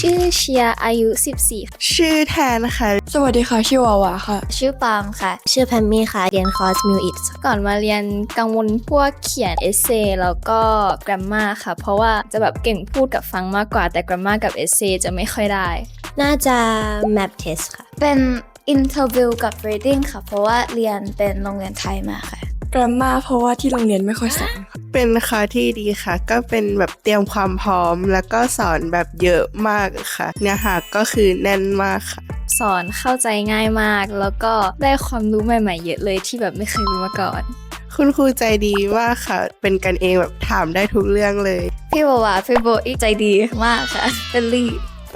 ชื่อเชียร์อายุ 14 ชื่อแทนค่ะ สวัสดีค่ะ ชื่อวาวาค่ะ ชื่อปาล์มค่ะ ชื่อแพมมี่ค่ะ เรียนคอร์สมิวอิทก่อนมาเรียนกังวลพวกเขียนเอเซแล้วก็ grammar ค่ะ เพราะว่าจะแบบเก่งพูดกับฟังมากกว่าแต่ grammar กับเอเซจะไม่ค่อยได้ น่าจะ map test ค่ะ เป็น interview กับ reading ค่ะ เพราะว่าเรียนเป็นโรงเรียนไทยมาค่ะกรามาเพราะว่าที่โรงเรียนไม่ค่อยสอนค่ะ เป็นคอร์สที่ดีค่ะ ก็เป็นแบบเตรียมความพร้อม แล้วก็สอนแบบเยอะมากค่ะ เนื้อหาก็คือแน่นมากค่ะ สอนเข้าใจง่ายมาก แล้วก็ได้ความรู้ใหม่ ๆ เยอะเลยที่แบบไม่เคยรู้มาก่อน คุณครูใจดีมากค่ะ เป็นกันเองแบบถามได้ทุกเรื่องเลย พี่บวาพี่โบอีใจดีมากค่ะเป็นลี่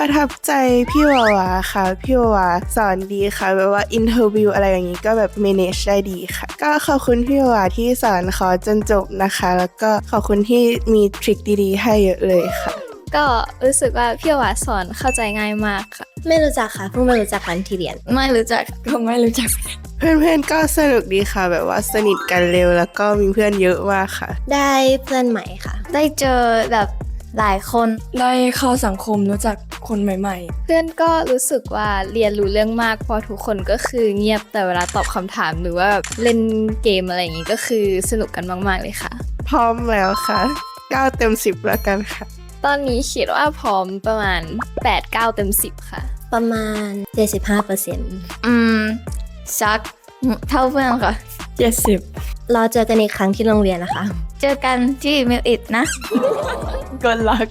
ประทับใจพี่วาวาค่ะ พี่วาวาสอนดีค่ะแบบว่าอินเทอร์วิวอะไรอย่างนี้ก็แบบ manage ได้ดีค่ะ ก็ขอบคุณพี่วาวาที่สอนคอร์สจนจบนะคะ แล้วก็ขอบคุณที่มีทริคดีๆ ให้เยอะเลยค่ะ ก็รู้สึกว่าพี่หวาสอนเข้าใจง่ายมากค่ะ ไม่รู้จักค่ะเพิ่งมารู้จักกันที่เรียน ไม่รู้จักก็ไม่รู้จัก เพื่อนๆก็สนุกดีค่ะ แบบว่าสนิทกันเร็วแล้วก็มีเพื่อนเยอะมากค่ะ ได้เพื่อนใหม่ค่ะ ได้เจอแบบ หลายคนได้เข้าสังคมรู้จักคนใหม่ๆเพื่อนก็รู้สึกว่าเรียนรู้เรื่องมากพอทุกคนก็คือเงียบแต่เวลาตอบคำถามหรือว่าเล่นเกมอะไรอย่างงี้ก็คือสนุกกันมาก ๆ เลยค่ะ พร้อมแล้วค่ะ 9 เต็ม 10 แล้วกันค่ะ ตอนนี้คิดว่าพร้อมประมาณ 8-9 เต็ม 10 ค่ะ ประมาณ 75%อืมสักเท่าเพื่อนค่ะ 70 เราเจอกันอีกครั้งที่โรงเรียนนะคะ เจอกันที่เมิลอิดนะ good luck